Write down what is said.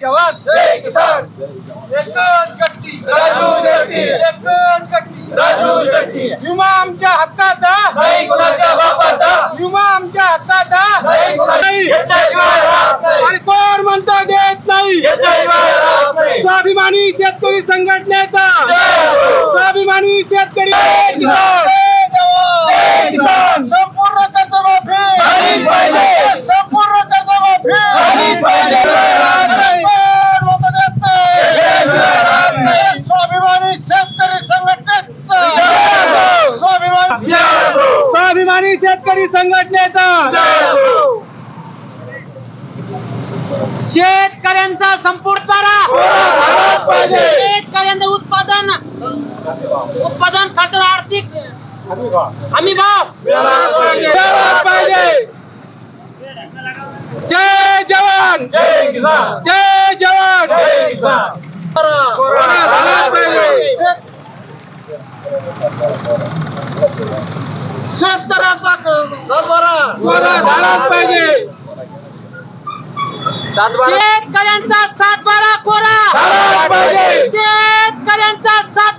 जवान जय किसान एकच गट्टी राजू शेट्टी. एकच गट्टी राजू शेट्टी विमा आमच्या हक्काचा नाही कुणाच्या बापाचा विमा आमच्या हक्काचा नाही. आणि कोण म्हणतो देत नाही. स्वाभिमानी शेतकरी संघटनेचा जय. स्वाभिमानी शेतकरी जय किसान. जय जवान. जय किसान. संपूर्ण कर्जमाफी. संपूर्ण कर्जमाफी शेतकरी संघटनेचा. शेतकऱ्यांचा संपूर्ण पारा. शेतकऱ्यांचं उत्पादन. उत्पादन खातर आर्थिक. हमी भाव पाहिजे. जय जवान. जय किसान. जय जवान. जय किसान. शेतकऱ्याचा शेतकऱ्यांचा सातबारा कोरा. शेतकऱ्यांचा पाहिजे.